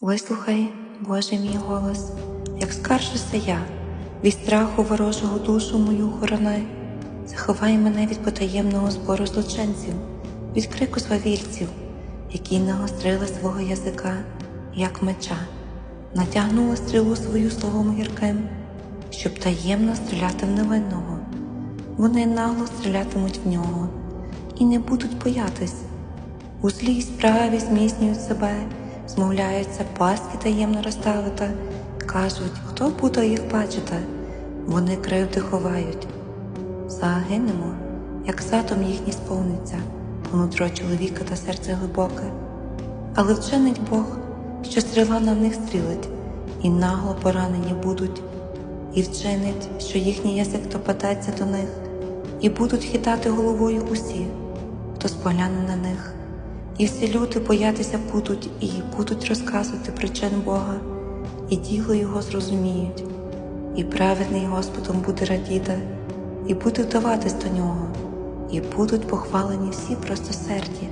Вислухай, Боже мій голос, як скаржуся я, від страху ворожого душу мою хорони, заховай мене від потаємного збору злочинців, від крику свавільців, які нагострили свого язика, як меча, натягнули стрілу свою словом гірким, щоб таємно стріляти в невинного. Вони нагло стрілятимуть в нього і не будуть боятись. У злій справі зміцнюють себе, змовляються пастки таємно розставити, кажуть, хто буде їх бачити, вони кривди ховають. Загинемо, як сатом їхній сповниться, внутро чоловіка та серце глибоке. Але вчинить Бог, що стріла на них стрілить, і нагло поранені будуть, і вчинить, що їхній язик допадеться до них, і будуть хитати головою усі, хто спогляне на них. І всі люди боятися будуть і будуть розказувати причин Бога, і діло Його зрозуміють, і праведний Господом буде радіти, і буде вдаватись до нього, і будуть похвалені всі простосерді,